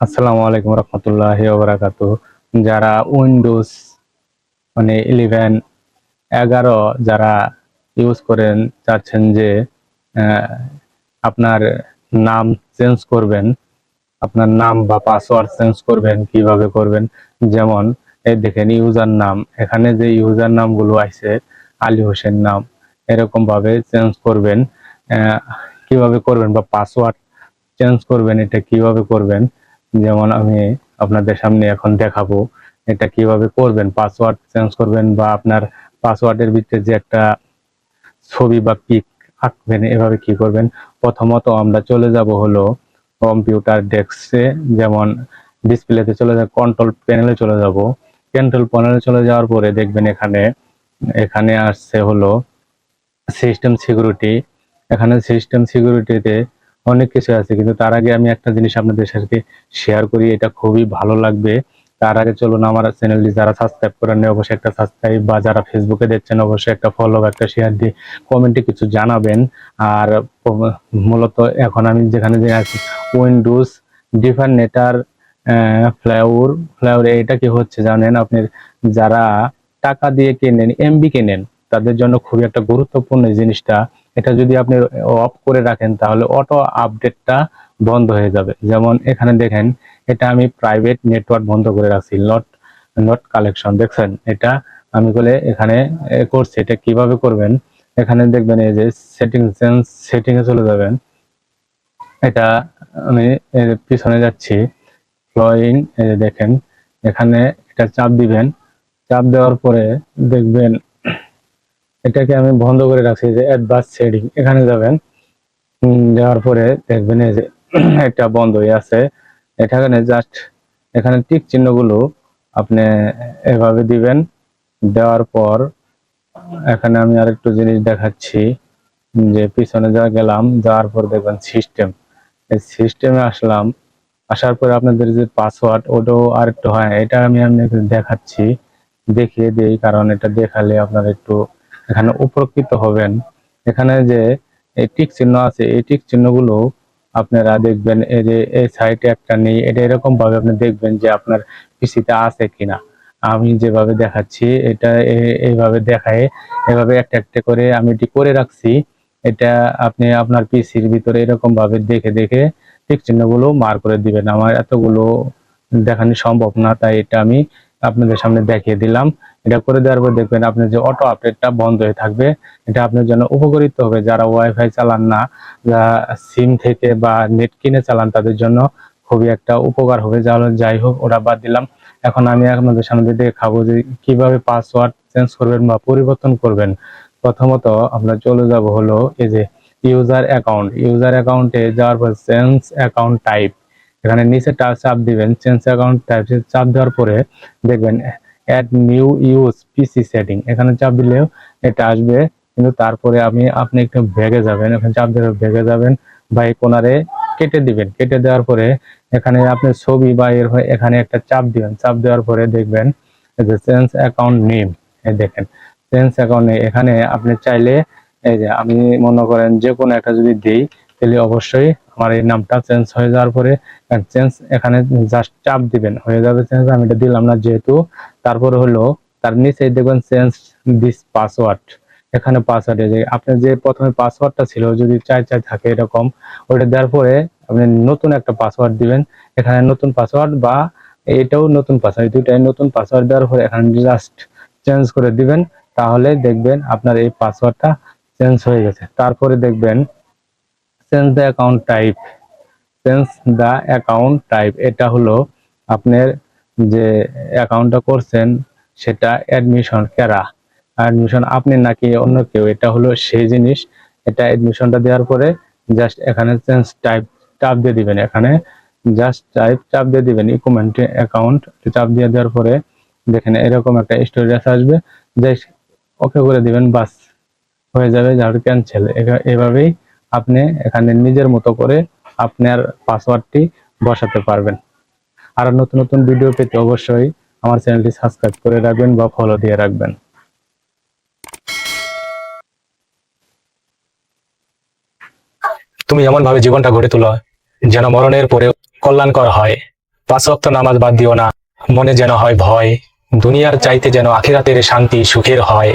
আসসালামু আলাইকুম রহমতুল্লাহ বারাকাতু যারা উইন্ডোজ মানে ইলেভেন এগারো যারা ইউজ করেন, চাচ্ছেন যে আপনার নাম চেঞ্জ করবেন, আপনার নাম বা পাসওয়ার্ড চেঞ্জ করবেন, কীভাবে করবেন। যেমন, এই দেখেন ইউজার নাম এখানে যে ইউজার নামগুলো আছে, আলী হোসেন নাম, এরকমভাবে চেঞ্জ করবেন কীভাবে করবেন বা পাসওয়ার্ড চেঞ্জ করবেন, এটা কীভাবে করবেন যেমন আমি আপনাদের সামনে এখন দেখাবো এটা কীভাবে করবেন পাসওয়ার্ড চেঞ্জ করবেন বা আপনার পাসওয়ার্ডের ভিতরে যে একটা ছবি বা পিক আঁকবেন, এভাবে কি করবেন? প্রথমত আমরা চলে যাব হলো কম্পিউটার ডেস্কে যেমন ডিসপ্লেতে চলে যাব কন্ট্রোল প্যানেলে চলে যাব। কন্ট্রোল প্যানেলে চলে যাওয়ার পরে দেখবেন এখানে এখানে আসছে হলো সিস্টেম সিকিউরিটি এখানে সিস্টেম সিকিউরিটিতে অনেক কিছু আছে, কিন্তু তার আগে আমি একটা জিনিস আপনাদের সাথে শেয়ার করি, এটা খুবই ভালো লাগবে। তার আগে চলুন আমার চ্যানেলটি যারা সাবস্ক্রাইব করেন অবশ্যই একটা সাবস্ক্রাইব বা যারা ফেসবুকে দেখছেন, অবশ্যই একটা ফলো বা একটা শেয়ার দিয়ে কমেন্টে কিছু জানাবেন। আর মূলত এখন আমি যেখানে যে আছি উইন্ডোজ ডিফারেন্টার ফ্লাইওর ফ্লাইওর এটা কি হচ্ছে জানেন? আপনি যারা টাকা দিয়ে কেনেন এমবি কেনেন তাদের জন্য খুবই একটা গুরুত্বপূর্ণ জিনিসটা। এটা যদি আপনি অফ করে রাখেন, তাহলে অটো আপডেটটা বন্ধ হয়ে যাবে। যেমন এখানে দেখেন, এটা আমি প্রাইভেট নেটওয়ার্ক বন্ধ করে রাখছি নট নট কালেকশন দেখছেন? এটা আমি বলে এখানে করছি। এটা কীভাবে করবেন? এখানে দেখবেন এই যে সেটিং সেটিং এ চলে যাবেন। এটা আমি পিছনে যাচ্ছি। ফ্লোয়িং দেখেন, এখানে এটা চাপ দিবেন। চাপ দেওয়ার পরে দেখবেন এটাকে আমি বন্ধ করে রাখছি যে অ্যাডভান্স সেটিং এখানে যাবেন। যাওয়ার পরে দেখবেন এই যে এটা বন্ধ হয়ে আছে। এখানে জাস্ট এখানে টিক চিহ্নগুলো আপনি এভাবে দিবেন। দেওয়ার পর এখানে আমি আরেকটু জিনিস দেখাচ্ছি, যে পিছনে যা গেলাম, যাওয়ার পর দেখবেন সিস্টেম এই সিস্টেমে আসলাম, আসার পরে আপনাদের যে পাসওয়ার্ড ওটাও আরেকটু হয়। এটা আমি আপনাকে দেখাচ্ছি, দেখিয়ে দিই, কারণ এটা দেখালে আপনারা একটু এখানে উপকৃত হবেন। এখানে যে এই টিক চিহ্ন আছে, এই টিক চিহ্নগুলো আপনারা দেখবেন, এই যে এই সাইটে একটা নেই, এটা এরকম ভাবে আপনি দেখবেন যে আপনার পিসিতে আছে কিনা। আমি যেভাবে দেখাচ্ছি, এটা এইভাবে দেখায়, এভাবে একটা একটা করে আমি এটি করে রাখছি। এটা আপনি আপনার পিসির ভিতরে এরকম ভাবে দেখে দেখে টিক চিহ্নগুলো মার করে দিবেন। আমার এতগুলো দেখানো সম্ভব না, তাই এটা আমি আপনাদের সামনে দেখিয়ে দিলাম। এটা করে দেওয়ার পর দেখবেন আপনি যে অটো আপডেটটা বন্ধ হয়ে থাকবে, এটা আপনার জন্য উপকারিত হবে। যারা ওয়াইফাই চালান না যারা সিম থেকে বা নেট কিনে চালান, তাদের জন্য খুবই একটা উপকার হবে। যাহলে যাই হোক ওরা বাদ দিলাম। এখন আমি আপনাদের সামনে দেখাবো যে কীভাবে পাসওয়ার্ড চেঞ্জ করবেন বা পরিবর্তন করবেন। প্রথমত আমরা চলে যাব হলো এই যে ইউজার অ্যাকাউন্ট ইউজার অ্যাকাউন্টে যাওয়ার পর চেঞ্জ অ্যাকাউন্ট টাইপ এখানে নিচে চাপ দিবেন। চেঞ্জ অ্যাকাউন্ট টাইপ চাপ দেওয়ার পরে দেখবেন add new use PC setting এখানে চাপ দিলেও এটা আসবে, কিন্তু তারপরে আমি, আপনি একটু ভেগে যাবেন, এখানে চাপ দিলে ভেগে যাবেন, বা এই কোনারে কেটে দিবেন। কেটে দেওয়ার পরে এখানে আপনি ছবি বা এর এখানে একটা চাপ দিবেন। চাপ দেওয়ার পরে দেখবেন যে চেঞ্জ অ্যাকাউন্ট নেম দেখেন। চেঞ্জ অ্যাকাউন্ট এখানে আপনি চাইলে, এই যে আমি মনে করেন যে কোনো একটা যদি দিই তাহলে অবশ্যই আমার এই নামটা চেঞ্জ হয়ে যাওয়ার পরে চেঞ্জ এখানে জাস্ট চাপ দিবেন, হয়ে যাবে চেঞ্জ আমি এটা দিলাম না যেহেতু। তারপরে হলো, তার নিচে দেখবেন চেঞ্জ দিস পাসওয়ার্ড এখানে পাসওয়ার্ড যে, আপনি যে প্রথমে পাসওয়ার্ডটা ছিল, যদি চাই চাই থাকে এরকম ওটা দেওয়ার পরে আপনি নতুন একটা পাসওয়ার্ড দিবেন। এখানে নতুন পাসওয়ার্ড বা এটাও নতুন পাসওয়ার্ড দুইটাই নতুন পাসওয়ার্ড দেওয়ার পরে এখানে জাস্ট চেঞ্জ করে দিবেন, তাহলে দেখবেন আপনার এই পাসওয়ার্ডটা চেঞ্জ হয়ে গেছে। তারপরে দেখবেন change the account type change the account type এটা হলো আপনার যে অ্যাকাউন্টটা করছেন, সেটা অ্যাডমিশন কেরা? অ্যাডমিশন আপনি নাকি অন্য কেউ? এটা হলো সেই জিনিস। এটা অ্যাডমিশনটা দেওয়ার পরে জাস্ট এখানে চেঞ্জ টাইপ চাপ দিয়ে দিবেন। এখানে জাস্ট টাইপ চাপ দিয়ে দিবেন। ইকুমেন্ট অ্যাকাউন্ট চাপ দিয়ে দেওয়ার পরে দেখেন এরকম একটা স্টোরেজ আসবে। জাস্ট ওকে করে দিবেন, বাস। হয়ে যাবে যার ক্যান্সেল এভাবেই আপনি এখানে নিজের মতো করে আপনার পাসওয়ার্ডটি বসাতে পারবেন। আর নতুন নতুন ভিডিও পেতে অবশ্যই আমার চ্যানেলটি সাবস্ক্রাইব করে রাখবেন বা ফলো দিয়ে রাখবেন। তুমি এমন ভাবে জীবনটা গড়ে তোলো যেন মরণের পরে কল্যাণকর হয়। পাঁচ ওয়াক্ত নামাজ বাদ দিও না, মনে যেন হয় ভয়। দুনিয়ার চাইতে যেন আখিরাতের শান্তি সুখের হয়।